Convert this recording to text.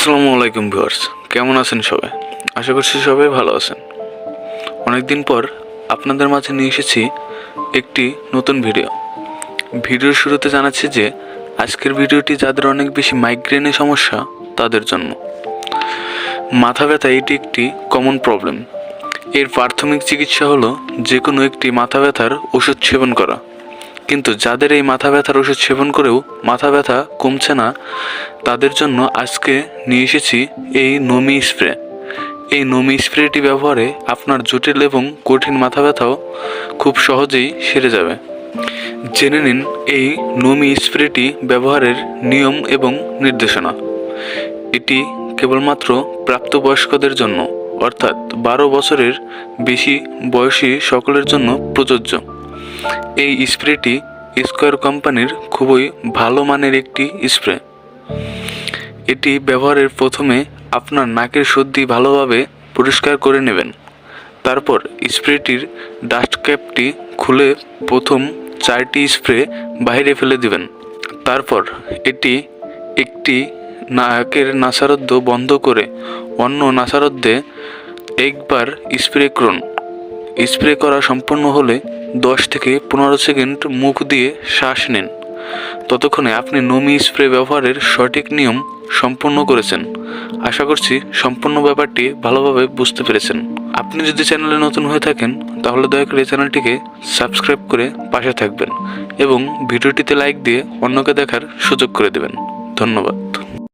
আসসালামু আলাইকুম ভিউয়ার্স, কেমন আছেন সবাই? আশা করছি সবাই ভালো আছেন। অনেকদিন পর আপনাদের মাঝে নিয়ে এসেছি একটি নতুন ভিডিও। ভিডিওর শুরুতে জানাচ্ছি যে, আজকের ভিডিওটি যাদের অনেক বেশি মাইগ্রেনের সমস্যা, তাদের জন্য। মাথা ব্যথা, এটি একটি কমন প্রবলেম এর প্রাথমিক চিকিৎসা হলো যে কোনো একটি মাথা ব্যথার ওষুধ সেবন করা। কিন্তু যাদের এই মাথা ব্যথার ওষুধ সেবন করেও মাথা ব্যথা কমছে না, তাদের জন্য আজকে নিয়ে এসেছি এই নমি স্প্রে। এই নমি স্প্রেটি ব্যবহারে আপনার জটিল এবং কঠিন মাথা ব্যথাও খুব সহজেই সেরে যাবে। জেনে নিন এই নমি স্প্রেটি ব্যবহারের নিয়ম এবং নির্দেশনা। এটি কেবলমাত্র প্রাপ্তবয়স্কদের জন্য, অর্থাৎ বারো বছরের বেশি বয়সী সকলের জন্য প্রযোজ্য। এই স্প্রেটি স্কোয়ার কোম্পানির খুবই ভালো মানের একটি স্প্রে। এটি ব্যবহারের প্রথমে আপনার নাকের সর্দি ভালোভাবে পরিষ্কার করে নেবেন। তারপর স্প্রেটির ডাস্ট ক্যাপটি খুলে প্রথম চারটি স্প্রে বাইরে ফেলে দিবেন। তারপর এটি একটি নাকের নাসারদ্ধ বন্ধ করে অন্য নাসারদ্ধে একবার স্প্রে করুন। স্প্রে করা সম্পন্ন হলে দশ থেকে পনেরো সেকেন্ড মুখ দিয়ে শ্বাস নিন। ততক্ষণে আপনি নমি স্প্রে ব্যবহারের সঠিক নিয়ম সম্পন্ন করেছেন। আশা করছি সম্পূর্ণ ব্যাপারটি ভালোভাবে বুঝতে পেরেছেন। আপনি যদি চ্যানেলে নতুন হয়ে থাকেন, তাহলে দয়া করে চ্যানেলটিকে সাবস্ক্রাইব করে পাশে থাকবেন এবং ভিডিওটিতে লাইক দিয়ে অন্যকে দেখার সুযোগ করে দেবেন। ধন্যবাদ।